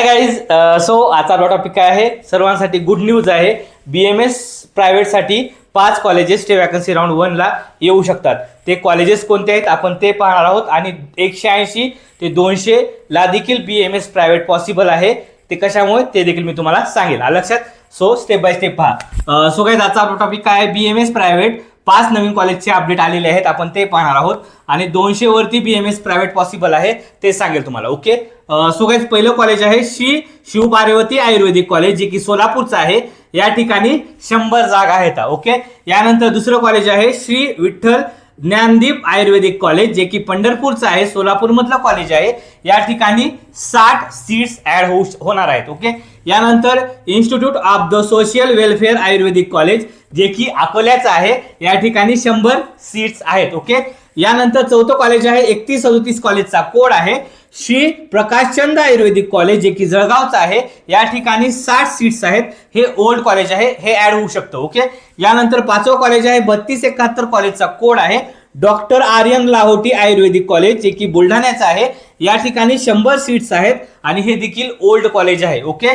Hi guys so आजचा आपला topic काय आहे? सर्वांसाठी गुड न्यूज आहे. बी एम एस प्रायव्हेटसाठी पाच कॉलेजेस ते वॅकन्सी राऊंड वनला येऊ शकतात. ते कॉलेजेस कोणते आहेत? आपण ते पाहणार आहोत. आणि एकशे ऐंशी ते दोनशे ला देखील B M S private possible आहे. ते कशामुळे? ते देखील मी तुम्हाला सांगेल. लक्षात? सो स्टेप बाय स्टेप पहा. Uh, सो काही आजचा आपला टॉपिक काय आहे? बी एम एस प्रायव्हेट पाच नवीन कॉलेजचे अपडेट आलेले आहेत. आपण ते पाहणार आहोत. आणि दोनशे वरती B M S private possible आहे. ते सांगेल तुम्हाला. ओके सो गाईज पहिलं कॉलेज आहे श्री शिव पार्वती आयुर्वेदिक कॉलेज जे की सोलापूरचं आहे. या ठिकाणी शंभर जागा आहेत. ओके यानंतर दुसरं कॉलेज आहे श्री विठ्ठल ज्ञानदीप आयुर्वेदिक कॉलेज जे की पंढरपूरचं आहे. सोलापूरमधलं कॉलेज आहे. या ठिकाणी साठ सीट्स ॲड होऊ होणार आहेत ओके यानंतर institute of the social welfare Ayurvedic college जे की अकोल्याचं आहे या ठिकाणी शंभर सीट्स आहेत ओके यानंतर चौथं कॉलेज आहे एकतीस सदोतीस कॉलेजचा कोड आहे. श्री प्रकाशचंद आयुर्वेदिक कॉलेज जे की जळगावचं आहे या ठिकाणी साठ सीट्स आहेत. हे ओल्ड कॉलेज आहे हे ॲड होऊ शकतं ओके यानंतर पाचवं कॉलेज आहे बत्तीस एकाहत्तर कॉलेजचा कोड आहे. डॉक्टर आर्यन लाहोटी आयुर्वेदिक कॉलेज जे की बुलढाण्याचं आहे. या ठिकाणी शंभर सीट्स आहेत आणि हे देखील ओल्ड कॉलेज आहे ओके?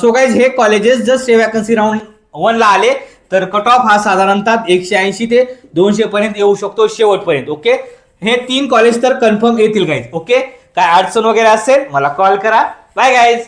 सो गाईज हे कॉलेजेस जस्ट वॅकन्सी राऊंड वनला आले तर कट ऑफ हा साधारणतः एकशे ऐंशी ते दोनशे पर्यंत येऊ शकतो शेवटपर्यंत ओके? हे तीन कॉलेज तर कन्फर्म येतील गाईज ओके? काय अडचण वगैरे असेल मला कॉल करा. Bye guys